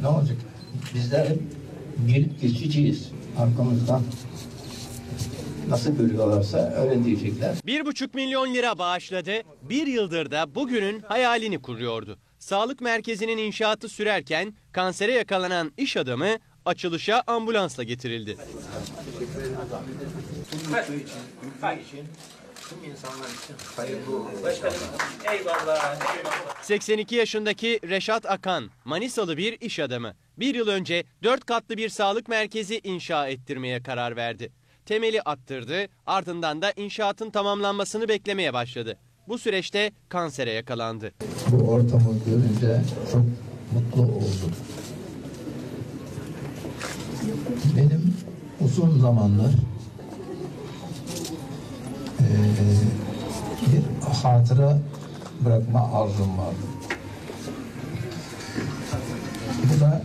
Ne olacak? Bizler hep gelip geçiciyiz arkamızdan. Nasıl bölüyorlarsa öyle diyecekler. 1,5 milyon lira bağışladı. Bir yıldır da bugünün hayalini kuruyordu. Sağlık merkezinin inşaatı sürerken kansere yakalanan iş adamı açılışa ambulansla getirildi. Tüm insanlar için hayırlı olsun. 82 yaşındaki Reşat Akan, Manisalı bir iş adamı. Bir yıl önce 4 katlı bir sağlık merkezi inşa ettirmeye karar verdi. Temeli attırdı, ardından da inşaatın tamamlanmasını beklemeye başladı. Bu süreçte kansere yakalandı. Bu ortamı görünce çok mutlu oldum. Benim uzun zamanlar hatıra bırakma arzum vardı. Bu da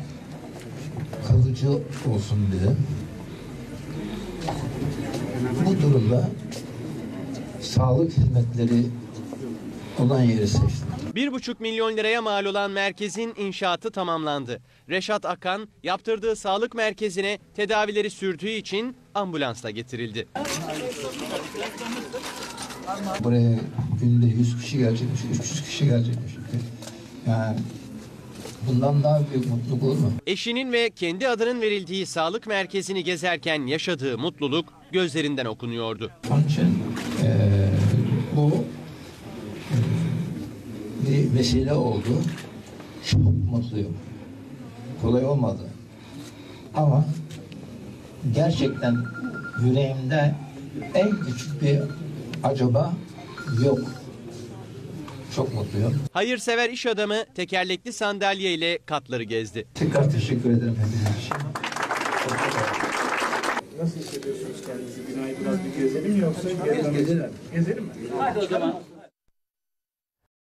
kalıcı olsun diye. Bu durumda sağlık hizmetleri olan yeri seçtim. 1,5 milyon liraya mal olan merkezin inşaatı tamamlandı. Reşat Akan yaptırdığı sağlık merkezine tedavileri sürdüğü için ambulansla getirildi. Buraya günde 100 kişi gelecekmiş, 300 kişi gelecekmiş. Yani bundan daha büyük mutluluk olur mu? Eşinin ve kendi adının verildiği sağlık merkezini gezerken yaşadığı mutluluk gözlerinden okunuyordu. Onun için eee, bu eee, bir vesile oldu. Çok mutluyum. Kolay olmadı. Ama gerçekten yüreğimde en küçük bir acaba yok. Çok mutluyum. Hayırsever iş adamı tekerlekli sandalye ile katları gezdi. Tekrar teşekkür ederim hepiniz için. Nasıl hissediyorsunuz kendinizi? Binayı biraz bir gezelim mi yoksa gezelim? Gezelim mi? Hadi o zaman.